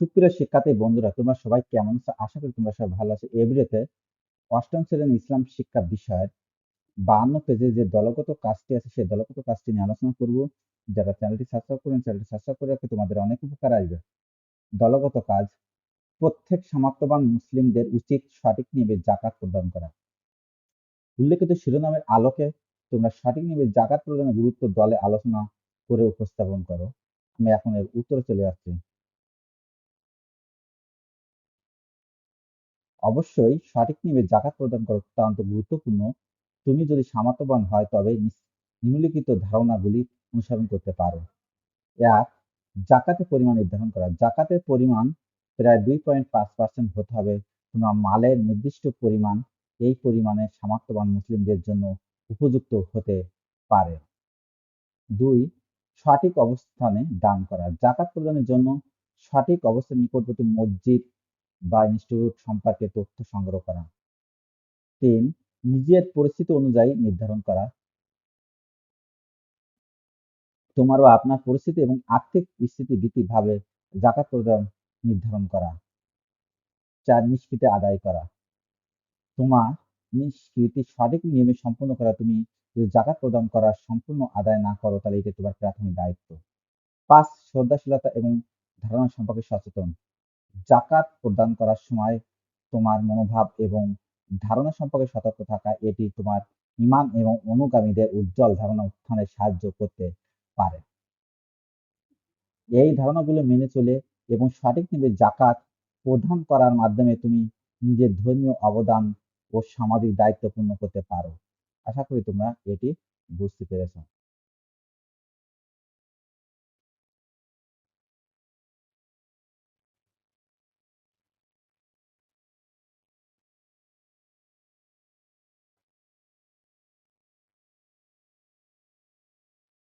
সুপ্রিয় শিক্ষার্থী বন্ধুরা, তোমরা সবাই কেমন আছো? আশা করি তোমরা সবাই ভালো আছো। এই অষ্টম শ্রেণির ইসলাম শিক্ষা বিষয়ের বাহান্ন পেজে যে দলগত কাজটি আছে, সেই দলগত কাজটি নিয়ে আলোচনা করব। যারা চ্যানেলটি সাবস্ক্রাইব করেন, চ্যানেলটি সাবস্ক্রাইব করে রাখলে তোমাদের অনেক উপকার আসবে। দলগত কাজ, প্রত্যেক সমাপ্তবান মুসলিমদের উচিত সঠিক নিবে জাকাত প্রদান করা। উল্লেখিত শিরোনামের আলোকে তোমরা সঠিক নিবে জাকাত প্রদানের গুরুত্ব দলে আলোচনা করে উপস্থাপন করো। আমি এখন এর উত্তরে চলে আসছি। অবশ্যই সঠিক নিবে জাকাত প্রদান করা অত্যন্ত গুরুত্বপূর্ণ। তুমি যদি সামর্থ্যবান হয়, তবে নিম্নলিখিত ধারণাগুলি অনুসরণ করতে পারো। এক, জাকাতের পরিমাণ নির্ধারণ করা। জাকাতের পরিমাণ প্রায় দুই পয়েন্ট পাঁচ পার্সেন্ট হতে হবে। তোমার মালের নির্দিষ্ট পরিমাণ, এই পরিমাণে সামর্থ্যবান মুসলিমদের জন্য উপযুক্ত হতে পারে। দুই, সঠিক অবস্থানে দান করা। জাকাত প্রদানের জন্য সঠিক অবস্থান নিকটবর্তী মসজিদ বা ইনস্টিটিউট সম্পর্কে তথ্য সংগ্রহ করা। তিন, নিজের পরিস্থিতি অনুযায়ী নির্ধারণ করা। তোমার বা আপনার পরিস্থিতি এবং আর্থিক স্থিতি ভিত্তিকভাবে জাকাত প্রদান নির্ধারণ করা। চার, নিষ্কৃতি আদায় করা। তোমার নিষ্কৃতি সঠিক নিয়মে সম্পূর্ণ করা। তুমি যদি জাকাত প্রদান করার সম্পূর্ণ আদায় না করো, তাহলে এটা তোমার প্রাথমিক দায়িত্ব। পাঁচ, শ্রদ্ধাশীলতা এবং ধারণা সম্পর্কে সচেতন। জাকাত প্রদান করার সময় তোমার মনোভাব এবং ধারণা সম্পর্কে সতর্ক থাকা এটি তোমার ইমান এবং অনুগামীদের উজ্জ্বল ধারণা উত্থানে সাহায্য করতে পারে। এই ধারণাগুলো মেনে চলে এবং সঠিকভাবে জাকাত প্রদান করার মাধ্যমে তুমি নিজের ধর্মীয় অবদান ও সামাজিক দায়িত্ব পূর্ণ করতে পারো। আশা করি তোমরা এটি বুঝতে পেরেছ।